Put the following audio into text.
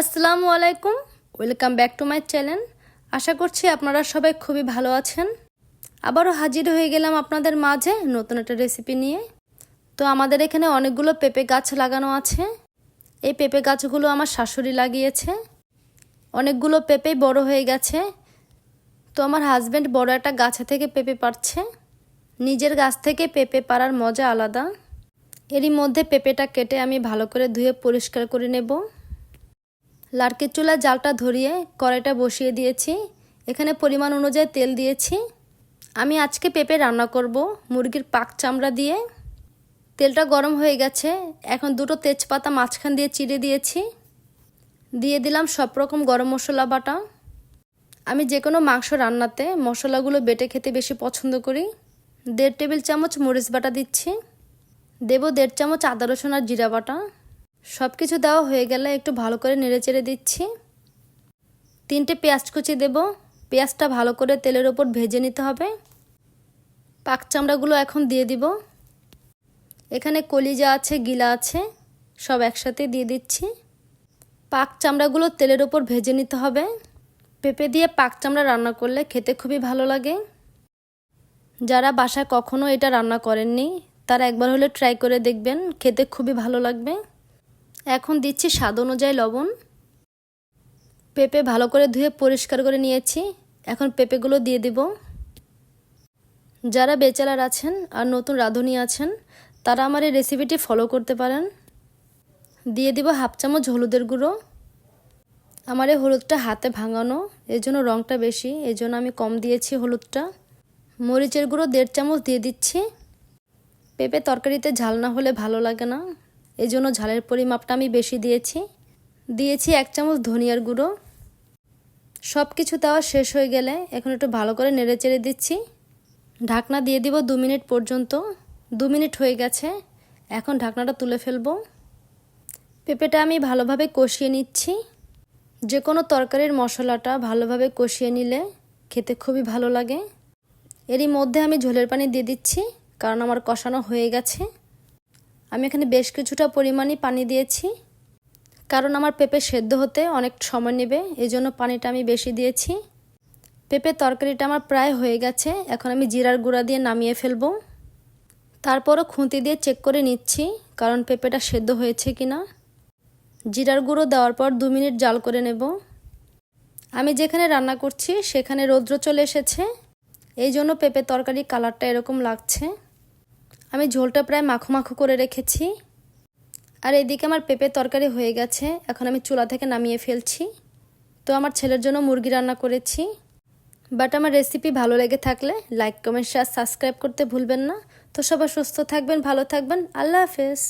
আসসালামু আলাইকুম। Welcome back to my channel আশা করছি আপনারা সবাই খুবই ভালো আছেন। আবারও হাজির হয়ে গেলাম আপনাদের মাঝে নতুন একটা রেসিপি নিয়ে। তো আমাদের এখানে অনেকগুলো পেঁপে গাছ লাগানো আছে। এই পেঁপে গাছগুলো আমার শাশুড়ি লাগিয়েছে। অনেকগুলো পেঁপে বড় হয়ে গেছে। তো আমার হাজব্যান্ড বড় একটা গাছে থেকে পেঁপে পারছে নিজের গাছ থেকে পেঁপে পাড়ার মজা আলাদা। এরই মধ্যে পেঁপেটা কেটে আমি ভালো করে ধুয়ে পরিষ্কার করে নেব। লাড়কির চুলা জালটা ধরিয়ে কড়াইটা বসিয়ে দিয়েছি। এখানে পরিমাণ অনুযায়ী তেল দিয়েছি। আমি আজকে পেঁপে রান্না করব মুরগির পাক চামড়া দিয়ে। তেলটা গরম হয়ে গেছে। এখন দুটো তেজপাতা মাঝখান দিয়ে চিড়ে দিয়েছি। দিয়ে দিলাম সব রকম গরম মশলা বাটা। আমি যে কোনো মাংস রান্নাতে মশলাগুলো বেটে খেতে বেশি পছন্দ করি। দেড় টেবিল চামচ মরিচ বাটা দিচ্ছি। দেব দেড় চামচ আদা রসুন আর জিরা বাটা। সব কিছু দেওয়া হয়ে গেলে একটু ভালো করে নেড়ে চেড়ে দিচ্ছি। তিনটে পেঁয়াজ কুচি দেব। পেঁয়াজটা ভালো করে তেলের ওপর ভেজে নিতে হবে। পাক চামড়াগুলো এখন দিয়ে দিব। এখানে কলিজা আছে, গিলা আছে, সব একসাথে দিয়ে দিচ্ছি। পাক চামড়াগুলো তেলের ওপর ভেজে নিতে হবে। পেঁপে দিয়ে পাক চামড়া রান্না করলে খেতে খুবই ভালো লাগে। যারা বাসায় কখনো এটা রান্না করেননি, তারা একবার হলে ট্রাই করে দেখবেন, খেতে খুবই ভালো লাগবে। এখন দিচ্ছি স্বাদ অনুযায়ী লবণ। পেঁপে ভালো করে ধুয়ে পরিষ্কার করে নিয়েছি। এখন পেঁপেগুলো দিয়ে দিব। যারা বেচারার আছেন আর নতুন রাঁধুনি আছেন, তারা আমার এই রেসিপিটি ফলো করতে পারেন। দিয়ে দিব হাফ চামচ হলুদের গুঁড়ো। আমার এই হলুদটা হাতে ভাঙানো এই জন্য রঙটা বেশি এই জন্য আমি কম দিয়েছি হলুদটা। মরিচের গুঁড়ো দেড় চামচ দিয়ে দিচ্ছি। পেঁপে তরকারিতে ঝাল না হলে ভালো লাগে না। জন্য ঝালের পরিমাপটা আমি বেশি দিয়েছি। দিয়েছি এক চামচ ধনিয়ার গুঁড়ো। সব কিছু দেওয়া শেষ হয়ে গেলে এখন একটু ভালো করে নেড়ে চেড়ে দিচ্ছি। ঢাকনা দিয়ে দিব দু মিনিট পর্যন্ত। দু মিনিট হয়ে গেছে। এখন ঢাকনাটা তুলে ফেলব। পেঁপেটা আমি ভালোভাবে কষিয়ে নিচ্ছি। যে কোনো তরকারির মশলাটা ভালোভাবে কষিয়ে নিলে খেতে খুবই ভালো লাগে। এরই মধ্যে আমি ঝোলের পানি দিয়ে দিচ্ছি, কারণ আমার কষানো হয়ে গেছে। আমি এখানে বেশ কিছুটা পরিমাণই পানি দিয়েছি। কারণ আমার পেঁপে সেদ্ধ হতে অনেক সময় নেবে এই জন্য পানিটা আমি বেশি দিয়েছি। পেঁপে তরকারিটা আমার প্রায় হয়ে গেছে, এখন আমি জিরার গুঁড়া দিয়ে নামিয়ে ফেলব। তারপরও খুঁতি দিয়ে চেক করে নিচ্ছি, কারণ পেঁপেটা সেদ্ধ হয়েছে কি না জিরার গুঁড়ো দেওয়ার পর দু মিনিট জাল করে নেব। আমি যেখানে রান্না করছি, সেখানে রৌদ্র চলে এসেছে। এই জন্য পেঁপে তরকারি কালারটা এরকম লাগছে। আমি ঝোলটা প্রায় মাখো মাখো করে রেখেছি। আর এদিকে আমার পেঁপে তরকারি হয়ে গেছে। এখন আমি চুলা থেকে নামিয়ে ফেলছি। তো আমার ছেলের জন্য মুরগি রান্না করেছি। বাট আমার রেসিপি ভালো লেগে থাকলে লাইক কমেন্ট শেয়ার সাবস্ক্রাইব করতে ভুলবেন না। তো সবাই সুস্থ থাকবেন, ভালো থাকবেন। আল্লাহ হাফেজ।